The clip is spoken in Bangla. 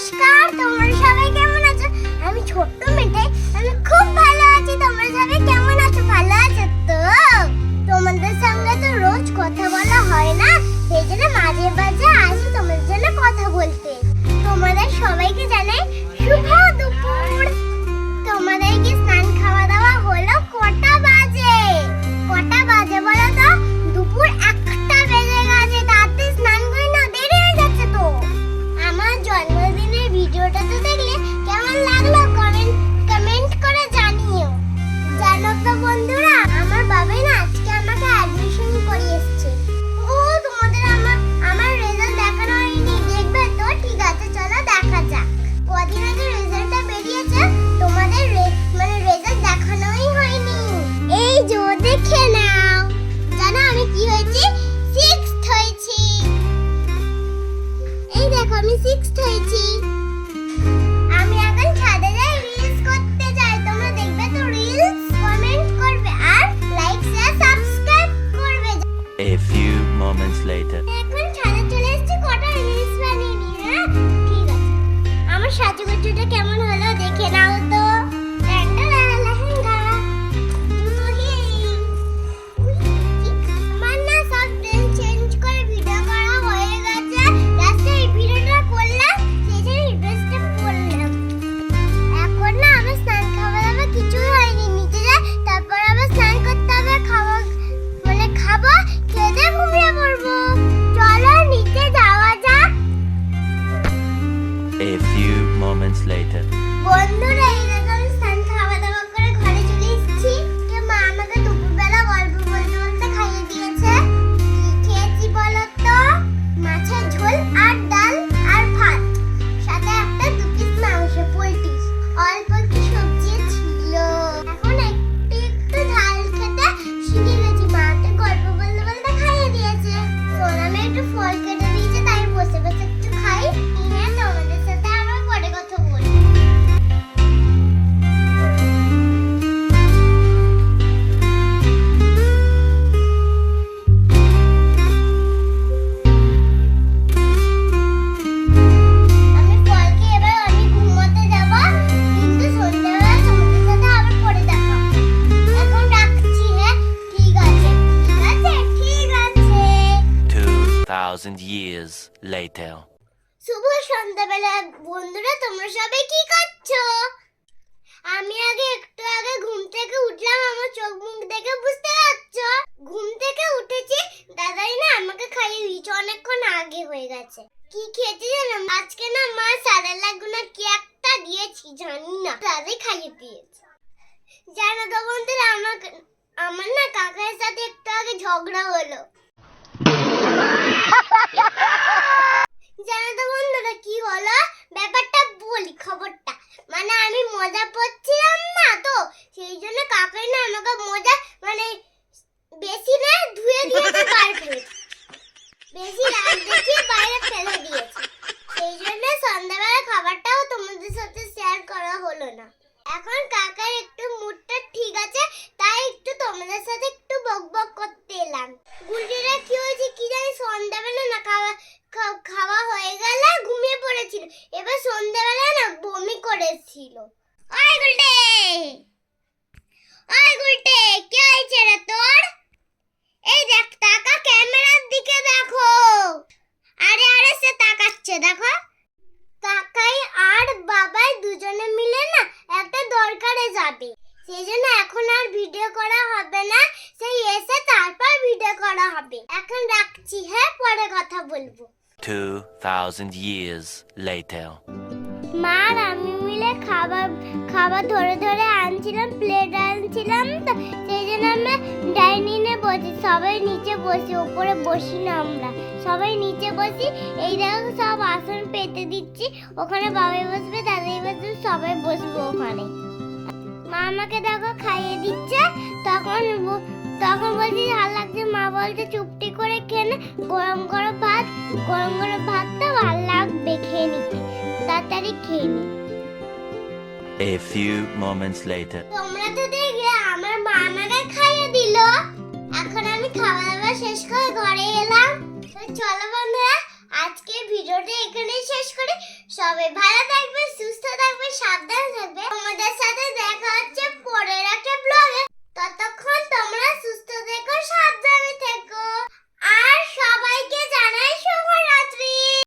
নমস্কার, তোমরা সবাই কেমন আছো? আমি ছোট্ট মেয়ে আমি খুব ভালো আছি, তোমরা সবাই কেমন আছো? ভালো আছো তো? তোমাদের সঙ্গে তো রোজ কথা বলা হয় না, সেই জন্য মাঝে মাঝে আসি তোমাদের জন্য কথা বলতে। তোমাদের সবাইকে জানাই শুভ আমি সিক্সথ হয়েছি। আমি এখন ছাদে যাই রিলস করতে যাই তোমরা দেখবে তো রিলস কমেন্ট করবে আর লাইক শেয়ার সাবস্ক্রাইব করবে। A few moments later. এখন ছাদে চলে এসেছি কটা রিলস বানিয়ে নিয়ে হ্যাঁ? ঠিক আছে। আমার সাজুগুজুটা কেমন হলো দেখে নাও তো। 2,000 years later. শুভ সন্ধ্যাবেলা। বন্ধুরা তোমরা সবাই কি করছ? আমি আগে একটু আগে ঘুম থেকে উঠলাম আমার চোখ মুখ দেখে বুঝতে পারছ? ঘুম থেকে উঠেছি। দাদাই না আমাকে খাইয়ে দিয়েছে অনেকক্ষণ আগে হয়ে গেছে। কি খেয়েছি জানো? আজকে না মা সাদা লাগুনা কি একটা দিয়েছি জানি না। দাদাই খাইয়ে দিয়েছে। জানো তো বন্ধুরা আমাকে আমার না কাকার সাথে একটু আগে ঝগড়া হলো জানো তো বন্ধুরা কি হলো ব্যাপারটা বলি খবরটা। মানে আমি মজা করছিলাম না তো সেই জন্য কাকাই না আমাকে মজা মানে বেশি না ধুয়ে দিয়েছে বাইরে ফেলে বেশি রাগ দেখিয়ে বাইরে ফেলে দিয়েছে সেই জন্য সন্ধ্যাবেলা খাবারটাও তোমাদের সাথে শেয়ার করা হলো না এখন কাকার একটু মুডটা ঠিক আছে তাই একটু তোমাদের সাথে একটু বক বক করতে এলাম গুলটিরা কি হয়েছে কি জানি সন্ধ্যাবেলা না খাওয়া খা- খাওয়া হয়ে গেল ঘুমিয়ে এবার সন্ধ্যাবেলা না বমি করেছিল। ওই গুলটে। ওই গুলটে, কি হয়েছে রে তোর? এই দেখ, তাকা ক্যামেরার দিকে দেখো। আরে আরে, সে তাকাচ্ছে, দেখো। কাকাই আর বাবাই দুজনে মিলে না একটা দরকারে যাবে। সেই জন্য এখন আর ভিডিও করা হবে না, সেই এসে তারপর ভিডিও করা হবে। এখন রাখছি হ্যাঁ? পরে কথা বলব। 2,000 years later. মা আর আমি মিলে খাবার খাবার ধরে ধরে আনছিলাম প্লেট আনছিলাম তো সেই জন্য আমরা ডাইনিংয়ে বসি। সবাই নিচে বসি উপরে বসি না আমরা। সবাই নিচে বসি। এই দেখো সব আসন পেতে দিচ্ছি। ওখানে বাবাই বসবে দাদাই বসবে সবাই বসবো ওখানে। মা আমাকে দেখো খাইয়ে দিচ্ছে। তখন তখন বলছি ভালো লাগছে মা বলছে চুপটি করে খেয়ে নে, গরম গরম ভাত গরম গরম ভাতটা ভালো লাগবে খেয়ে নিতে তাড়াতাড়ি খেয়ে নি। A few moments later. তোমরা তো দেখলে আমার খাইয়ে দিল। এখন আমি খাওয়া দাওয়া শেষ করে ঘরে এলাম। চলো বন্ধুরা আজকে ভিডিওটা এখানেই শেষ করি। সবাই ভালো থাকবে সুস্থ থাকবে সাবধানে